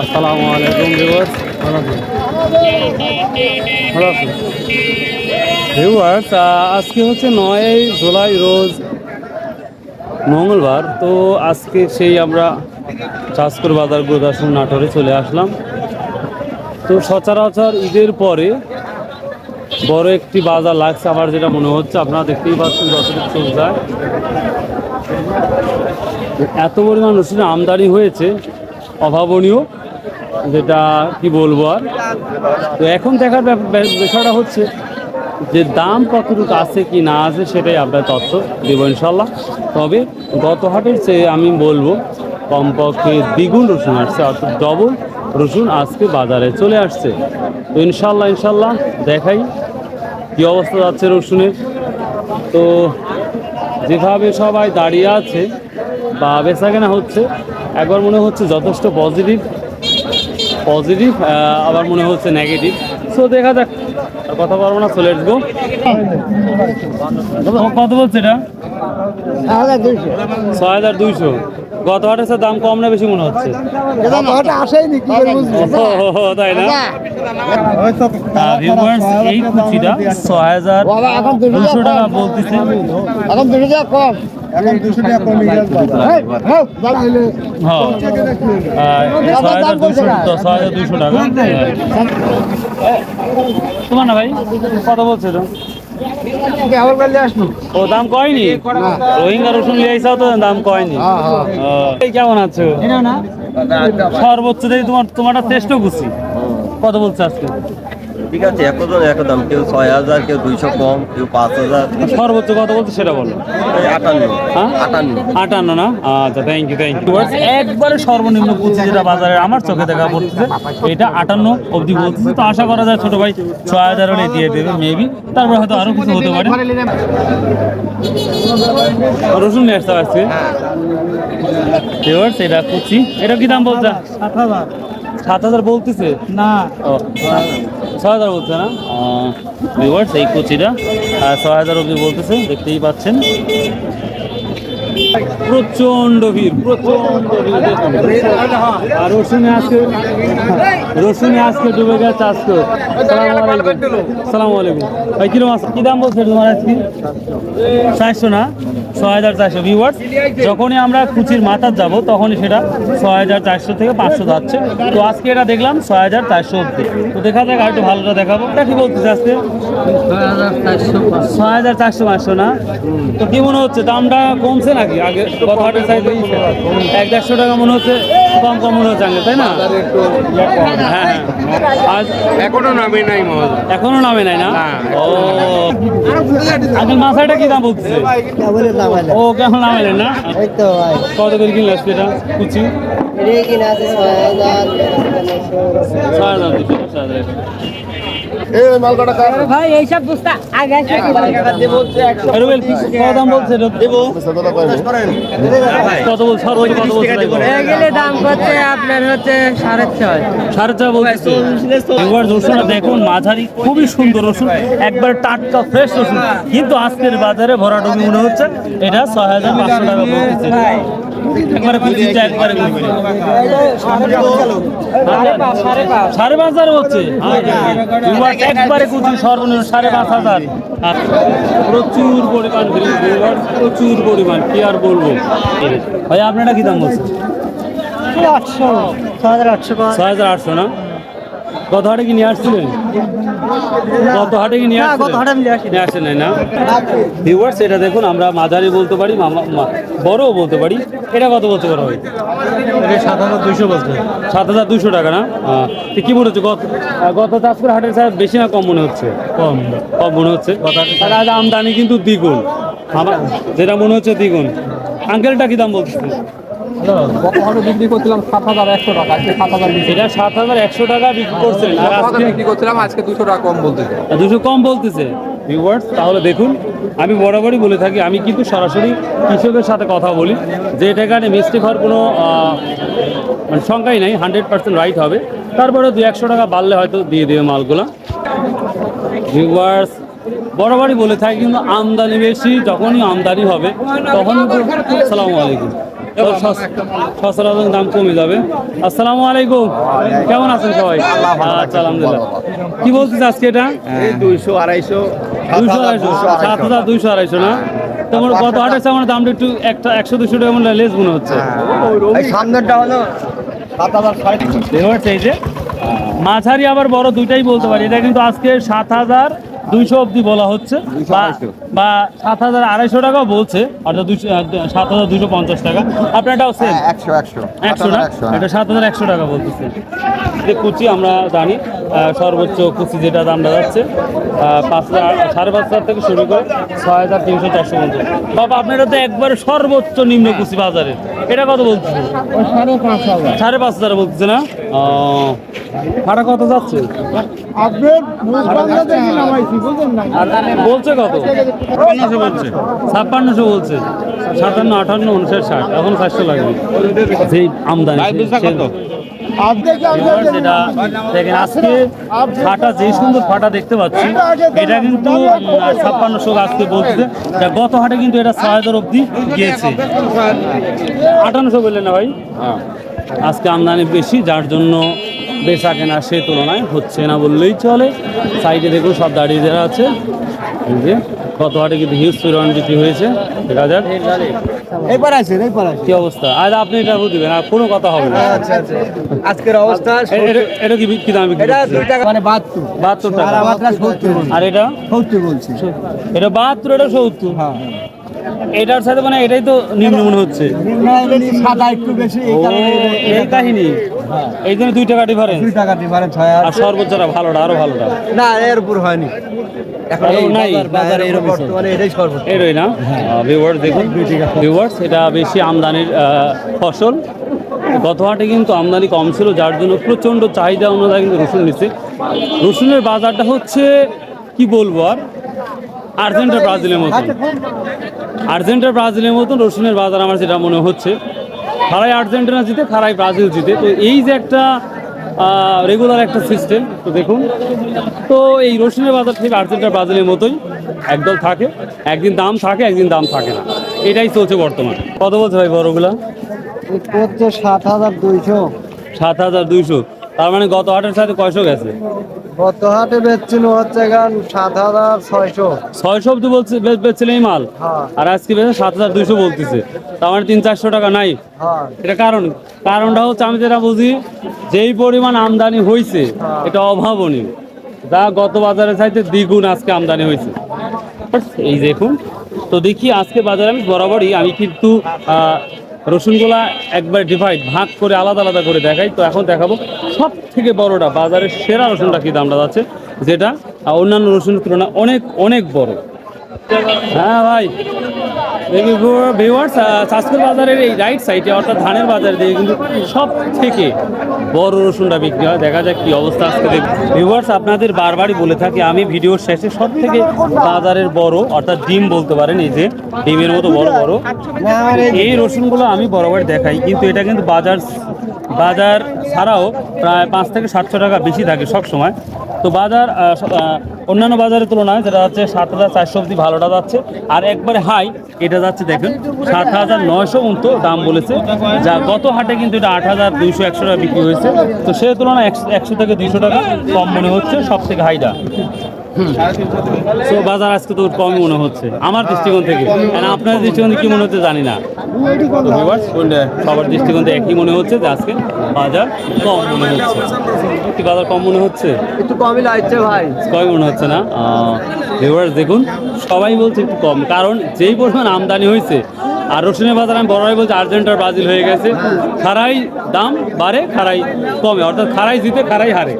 আসসালামু আলাইকুম ভিউয়ার্স। ভালো ভিউয়ার্স আজকে হচ্ছে নয় জুলাই রোজ মঙ্গলবার, তো আজকে সেই আমরা চাষকর বাজার গুরুদাসন নাটোরে চলে আসলাম। তো সচরাচর ঈদের পরে বড় একটি বাজার লাগছে আমার যেটা মনে হচ্ছে, আপনারা দেখতেই পাচ্ছেন যতটুকু চোখ যায়। এত পরিমাণ রসুনের আমদানি হয়েছে, অভাবনীয়। যেটা কি বলব আর? তো এখন দেখার বিষয়টা হচ্ছে যে দাম কতটুকু আছে কি না আছে সেটাই আপনার তথ্য দেবো ইনশাল্লাহ। তবে গত হাটের চেয়ে আমি বলব কমপক্ষে দ্বিগুণ রসুন আসছে, অর্থাৎ ডবল রসুন আজকে বাজারে চলে আসছে। তো ইনশাল্লাহ ইনশাল্লাহ দেখাই কি অবস্থা যাচ্ছে রসুনের। তো যেভাবে সবাই দাঁড়িয়ে আছে বা বেচা কেনা হচ্ছে, একবার মনে হচ্ছে যথেষ্ট পজিটিভ পজিটিভ আবার মনে হচ্ছে নেগেটিভ সো দেখা যাক। আর কথা বলব না চলে আসব কত বলছে এটা? ছয় হাজার দুইশো। গত হাটের সাথে দাম কম না বেশি মনে হচ্ছে? তাই না? এই কুচিটা ছয় হাজার দুশো টাকা টাকা বলতেছে। এখন দুশো টাকা কম। এখন দুশো টাকা কমে হ্যাঁ হ্যাঁ। হ্যাঁ টাকা হ্যাঁ। তোমার না ভাই? কত বলছে তো। ও দাম কয়নি? রোহিঙ্গা রসুন আইসাও তো দাম কয়নি? হ্যাঁ, হ্যাঁ। কেমন আছো? সর্বোচ্চ দেখি তোমার তোমারটা চেষ্টা করছি কত বলছে আজকে। ঠিক আছে একজন এক দাম কেউ ছয় হাজার কেউ দুইশো কম কেউ পাঁচ হাজার। সর্বোচ্চ কত বলছে সেটা বলো। আটান্ন। হ্যাঁ? আটান্ন। আটান্ন না? আচ্ছা থ্যাংক ইউ থ্যাংক ইউ একবারে সর্বনিম্ন পুঁজি যেটা বাজারে আমার চোখে দেখা পড়তেছে। এটা আটান্ন অবধি বলতেছে। তো আশা করা যায় ছোট ভাই ছয় হাজার হলে দিয়ে দেবে মেবি তারপর হয়তো আরও কিছু হতে পারে। রসুন নিয়ে আসতে পারছি এবার এটা কুচি। এটা কি দাম বলছে? সাত হাজার। সাত হাজার বলতেছে? না। ছয় হাজার বলছে না? ভিউয়ার্স এই কুচিটা ছয় হাজার অবধি বলতেছে দেখতেই পাচ্ছেন। প্রচণ্ড ভিড় প্রচণ্ড ভিড়। আর রসুনে আজকে রসুনে আজকে ডুবে গেছে আজকে সালাম আলাইকুম। ভাই কীরকম আছে? কি দাম বলছে তোমার আজকে? চারশো না? ছয় হাজার চারশো। ভিউয়ার্স যখনই আমরা কুচির মাথার যাব তখনই সেটা ছয় হাজার চারশো থেকে পাঁচশো যাচ্ছে। তো আজকে এটা দেখলাম ছয় হাজার চারশো অব্দি তো দেখা যাক আর একটু ভালোটা দেখাবো। এটা কি বলতেছে আজকে? ছয় হাজার চারশো পাঁচশো না? তো কি মনে হচ্ছে দামটা কমছে নাকি? আগে কত হাটের চাইতে এক দেড়শো টাকা মনে হচ্ছে কম কম মনে হচ্ছে আগে তাই না? হ্যাঁ হ্যাঁ। আজ এখনও নামে নাই এখনও নামে নাই না? ও। আগে মাথাটা কি দাম দাম ও কেমন নামাইলেন না? এই তো ভাই কত করে কিনলে আজকে এটা? কুচি? ছয় হাজার দুশো ছয় হাজার। ভাই এইসব বুঝতে আগে দাম বলছে? কত বলছে গেলে দাম করছে আপনার হচ্ছে সাড়ে ছয়। সাড়ে চার বলতেছে এবার রসুনটা দেখুন মাঝারি খুবই সুন্দর রসুন। একবার টাটকা ফ্রেশ রসুন। কিন্তু আজকের বাজারে ভরাডুবি মনে হচ্ছে এটা ছয় হাজার পাঁচশো টাকা বলতেছে একবারে কুচিটা একবারে। সাড়ে পাঁচ হাজার হচ্ছে একবারে কুচি সর্বনিম্ন সাড়ে পাঁচ হাজার প্রচুর পরিমাণ প্রচুর পরিমাণ কি আর বলব ভাই আপনারা কি দাম বলছেন ছয় হাজার আটশো না কত হাটে কি নিয়ে আসছিলেন কত হাটে কি নিয়ে না, আসছিলেন? গত হাটে নিয়ে আসিনি। নিয়ে আসছেন নাই না? ভিউয়ার্স এটা দেখুন আমরা মাঝারি বলতে পারি মামা- মা- বড়ও বলতে পারি। এটা কত বলতে পারো সাত হাজার দুইশো বলছে। সাত হাজার দুইশো টাকা না? তো কি মনে হচ্ছে গত গত চাষপুর হাটের সাহেব বেশি না কম মনে হচ্ছে? কম। কম মনে হচ্ছে। আর আজ আমদানি কিন্তু দ্বিগুণ। আমার যেটা মনে হচ্ছে দ্বিগুণ। আঙ্কেলটা কি দাম বলছে বিক্রি করছিলাম সাত হাজার একশো টাকা আজকে সাত হাজার এটা সাত হাজার একশো টাকা বিক্রি আর আজকে বিক্রি করছিলাম আজকে দুশো টাকা কম বলতেছে। দুশো কম বলতেছে। ভিউয়ার্স তাহলে দেখুন আমি বরাবরই বলে থাকি আমি কিন্তু সরাসরি কৃষকের সাথে কথা বলি যে এটা এখানে মিস্টেক হওয়ার কোনো মানে সংখ্যাই নাই হান্ড্রেড পার্সেন্ট রাইট হবে। তারপরে দু একশো টাকা বাড়লে হয়তো দিয়ে দেবে মালগুলো। ভিউয়ার্স বরাবরই বলে থাকি কিন্তু আমদানি বেশি যখনই আমদানি হবে তখন সালামু আলাইকুম। সস- সচরাচর দাম কমে যাবে। আসসালামু আলাইকুম। কেমন আছেন সবাই? আচ্ছা আলহামদুলিল্লাহ। কি বলছিস আজকে এটা? দুইশো আড়াইশো দুইশো আড়াইশো। সাত হাজার দুইশো আড়াইশো না? তোমার গত হাটের আমার দামটা একটু একটা একশো দুশো টাকা মনে লেস মনে হচ্ছে। সামনেরটা হলো সাত হাজার সাড়ে তিনশো। মাঝারি আবার বড় দুইটাই বলতে পারি। এটা কিন্তু আজকে সাত হাজার দুইশো অবধি বলা হচ্ছে। বা- সাত হাজার আড়াইশো টাকাও বলছে অর্থাৎ দুইশো সাত হাজার দুইশো পঞ্চাশ টাকা। আপনারটাও সেম একশো একশো। একশো না? এটা সাত হাজার একশো টাকা বলতেছে। যে কুচি আমরা জানি। সর্বোচ্চ কুচি যেটা দামটা যাচ্ছে পাঁচ হাজার সাড়ে পাঁচ হাজার থেকে শুরু করে ছয় হাজার তিনশো চারশো পর্যন্ত বাবা আপনারা তো একবারে সর্বোচ্চ নিম্ন কুচি বাজারে এটা কত বলতেছে সাড়ে পাঁচ হাজার। বলতেছে না? ভাড়া কত যাচ্ছে? আপনার মুখ বাংলা দেখি নামাইছি বুঝলেন না আর বলছে। কত ছাপ্পান্নশো বলছে। সাতান্ন আটান্ন উনষাট ষাট। এখন চারশো লাগবে। যেই আমদানি যেটা দেখেন আজকে ফাটা যে সুন্দর ফাটা দেখতে পাচ্ছি এটা কিন্তু ছাপ্পান্নশো আজকে বলছে। যা গত হাটে কিন্তু এটা ছয় হাজার অব্দি গিয়েছে। আটান্নশো বললেন না ভাই? আজকে আমদানি বেশি যার জন্য বেচা কেনা সে তুলনায় হচ্ছে না বললেই চলে। সাইডে দেখুন সব দাঁড়িয়ে যারা আছে। এই যে গত হাটে কিন্তু হিউজ পরিমাণ বিক্রি হয়েছে। দেখা যাক। এইবার আছে এইবার কি অবস্থা? আজ আপনি এটা বুঝবেন আর কোনো কথা হবে না। আচ্ছা আচ্ছা। আজকের অবস্থা এটা- এটা কি কি দামে বিক্রি এটা করছেন? টাকা মানে বাহাত্তর। বাহাত্তর আর টাকা সত্তর আর এটা? সত্তর বলছি। এটা বাহাত্তর এটা সত্তর। হ্যাঁ। এটার সাথে মানে এটাই তো নিম্ন মনে হচ্ছে। সাদা একটু বেশি এই কাহিনী। এই জন্য দুই টাকা ডিফারেন্স দুই টাকা ডিফারেন্স হয় আর সর্বোচ্চটা ভালোটা আরও ভালোটা। না এর উপর হয়নি। এরই না? ভিউয়ার্স দেখুন। ভিউয়ার্স এটা বেশি আমদানির আহ, ফসল। গত হাটে কিন্তু আমদানি কম ছিল যার জন্য প্রচণ্ড চাহিদা অনুযায়ী কিন্তু রসুন নিচ্ছে। রসুনের বাজারটা হচ্ছে কি বলব আর? আর্জেন্টা ব্রাজিলের মতন। আর্জেন্টিনা ব্রাজিলের মতন রসুনের বাজার আমার যেটা মনে হচ্ছে। খারাই আর্জেন্টিনা জিতে খারাই ব্রাজিল জিতে। তো এই যে একটা রেগুলার একটা সিস্টেম তো দেখুন। তো এই রসুনের বাজার ঠিক আর্জেন্টিনা ব্রাজিলের মতোই একদল থাকে। একদিন দাম থাকে একদিন দাম থাকে না। এটাই চলছে বর্তমান। কত বলছে ভাই বড়গুলা হচ্ছে সাত হাজার দুইশো। সাত হাজার দুইশো। তার মানে গত হাটের সাথে কয়শো গেছে? বেচছিল হচ্ছে গান? সাত হাজার ছয়শো। ছয়শো অব্দি বলছে বেচছিল এই মাল। হ্যাঁ। আর আজকে বেচে সাত হাজার দুইশো বলতেছে। তার মানে তিন চারশো টাকা নাই। হ্যাঁ। এটা কারণ কারণটা হচ্ছে আমি যেটা বুঝি যেই পরিমাণ আমদানি হয়েছে এটা অভাবনীয়। যা গত বাজারে চাইতে দ্বিগুণ আজকে আমদানি হয়েছে এই দেখুন তো দেখি আজকে বাজারে আমি বরাবরই আমি কিন্তু আহ, রসুনগুলা একবার ডিভাইড ভাগ করে আলাদা আলাদা করে দেখাই। তো এখন দেখাবো সব থেকে বড়টা, বাজারের সেরা রসুনটা কি দামটা যাচ্ছে? যেটা অন্যান্য রসুনের তুলনায় অনেক অনেক বড়। হ্যাঁ ভাই। ভিউয়ার্স চাষকর বাজারের এই রাইট সাইডে অর্থাৎ ধানের বাজার দিয়ে কিন্তু সব থেকে বড় রসুনটা বিক্রি হয়। দেখা যাক কি অবস্থা আজকে ভিউয়ার্স আপনাদের বারবারই বলে থাকি, আমি ভিডিওর শেষে সব থেকে বাজারের বড়, অর্থাৎ ডিম বলতে পারেন, এই যে ডিমের মতো বড় বড়। এই রসুনগুলো আমি বরাবর দেখাই, কিন্তু এটা কিন্তু বাজার বাজার ছাড়াও প্রায় পাঁচ থেকে সাতশো টাকা বেশি থাকে সব সময় তো বাজার অন্যান্য বাজারের তুলনায় যেটা যাচ্ছে সাত হাজার চারশো অব্দি ভালোটা যাচ্ছে। আর একবারে হাই, এটা যাচ্ছে দেখুন সাত হাজার নয়শো উন্ত দাম বলেছে, যা গত হাটে কিন্তু এটা আট হাজার দুইশো, একশো টাকা বিক্রি হয়েছে। তো সে তুলনায় একশো থেকে দুইশো টাকা কম মনে হচ্ছে সব থেকে হাইটা তো বাজার আজকে তো কম মনে হচ্ছে। আমার দৃষ্টিকোণ থেকে। আপনার দৃষ্টিকোণ কি মনে হচ্ছে জানি না। সবার দৃষ্টিকোণ থেকে একই মনে হচ্ছে যে আজকে বাজার কম মনে হচ্ছে। কি বাজার কম মনে হচ্ছে? একটু কমই লাগছে ভাই। কম মনে হচ্ছে না? ভিউয়ার্স দেখুন সবাই বলছে একটু কম। কারণ যেই পরিমাণ আমদানি হয়েছে আর রসুনের বাজার আমি বড়রাই বলছি আর্জেন্ট আর ব্রাজিল হয়ে গেছে। খারাই দাম বাড়ে খারাই কমে। অর্থাৎ খারাই জিতে খারাই হারে।